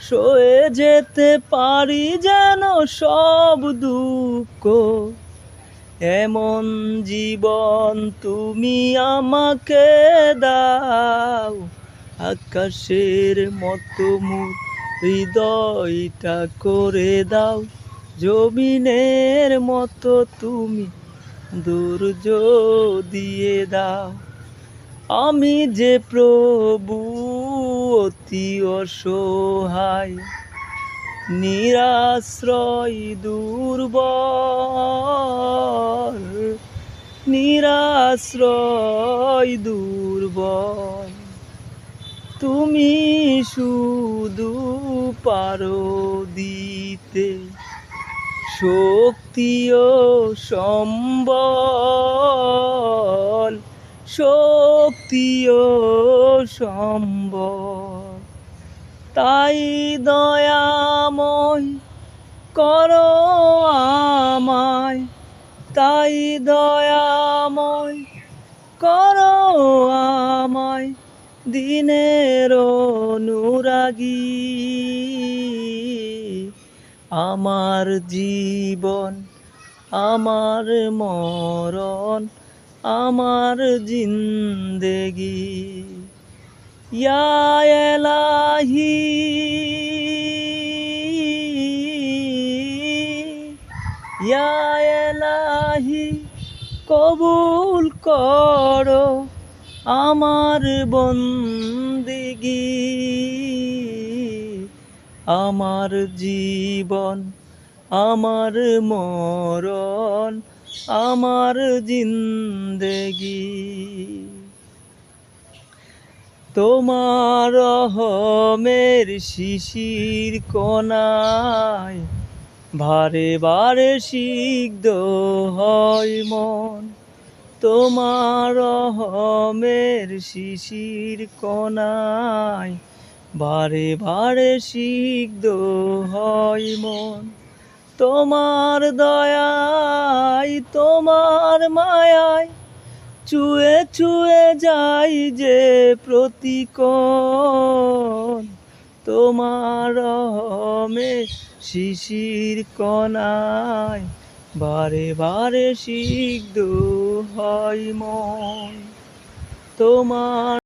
সয়ে যেতে পারি যেন সব দুঃখ। এমন জীবন তুমি আমাকে দাও, আকাশের মতো হৃদয়টা করে দাও, জমিনের মতো তুমি দুর্য দিয়ে দাও। আমি যে প্রভু অতি অসহায় নিরাশ্রয় দুর্বল নিরাশ্রয় দুর্বল। তুমি শুধু পারো দিতে শক্তি ও সম্বল শক্তি সম্বল তাই দয়াময় করো আমায়। তাই দয়াময় করো আমায়। দিনের অনুরাগী। আমার জীবন, আমার মরণ, আমার জিন্দেগি। ইয়া এলাহি কবুল করো আমার বন্দিগি। আমার জীবন আমার মরণ আমার জিন্দেগি। তোমার রহমের শিশির কোনায় বারে বারে সিদ্ধ হয় মন। তোমার রহমের শিশির কোনায় বারে বারে সিদ্ধ হয় মন। তোমার দয়ায়, তোমার মায়ায় চুয়ে চুয়ে যাই যে প্রতিকন তোমার রহমে শিশির কনায় বারে বারে সিদ্ধ হয় মন। তোমার